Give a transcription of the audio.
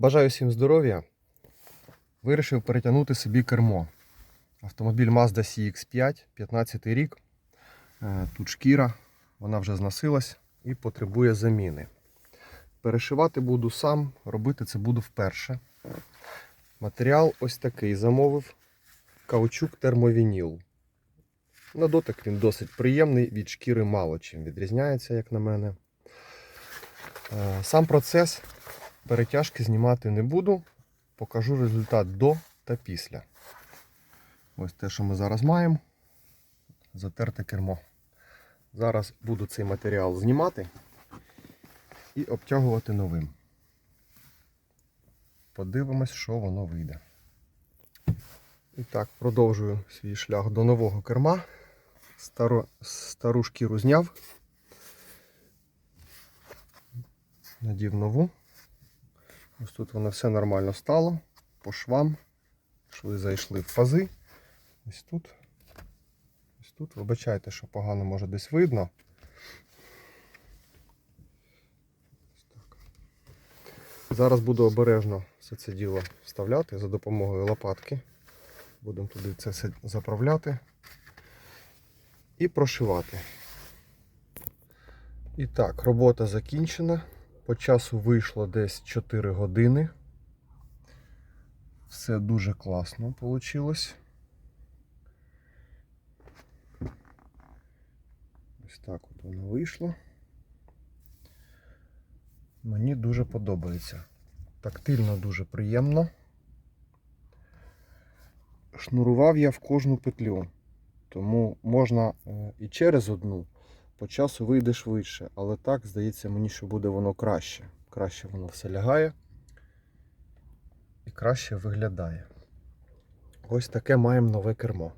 Бажаю всім здоров'я. Вирішив перетягнути собі кермо. Автомобіль Mazda CX5, 15 рік. Е, Тут шкіра, вона вже зносилась і потребує заміни. Перешивати буду сам, робити це буду вперше. Матеріал ось такий замовив. Каучук термовініл. На дотик він досить приємний, від шкіри мало чим відрізняється, як на мене. Е, Сам процес перетяжки знімати не буду. Покажу результат до та після. Ось те, що ми зараз маємо. Затерте кермо. Зараз буду цей матеріал знімати і обтягувати новим. Подивимось, що воно вийде. І так, продовжую свій шлях до нового керма. Стару, стару шкіру зняв. Надів нову. Ось тут воно все нормально стало. По швам. Шви зайшли в пази. Ось тут. Ось тут. Вибачайте, що погано може десь видно. Зараз буду обережно все це діло вставляти за допомогою лопатки. Будемо туди це все заправляти і прошивати. І так, робота закінчена. По часу вийшло десь 4 години. Все дуже класно вийшло. Ось так от воно вийшло. Мені дуже подобається. Тактильно дуже приємно. Шнурував я в кожну петлю, тому можна е, і через одну по часу вийде швидше, але так, здається мені, що буде воно краще. Краще воно все лягає і краще виглядає. Ось таке маємо нове кермо.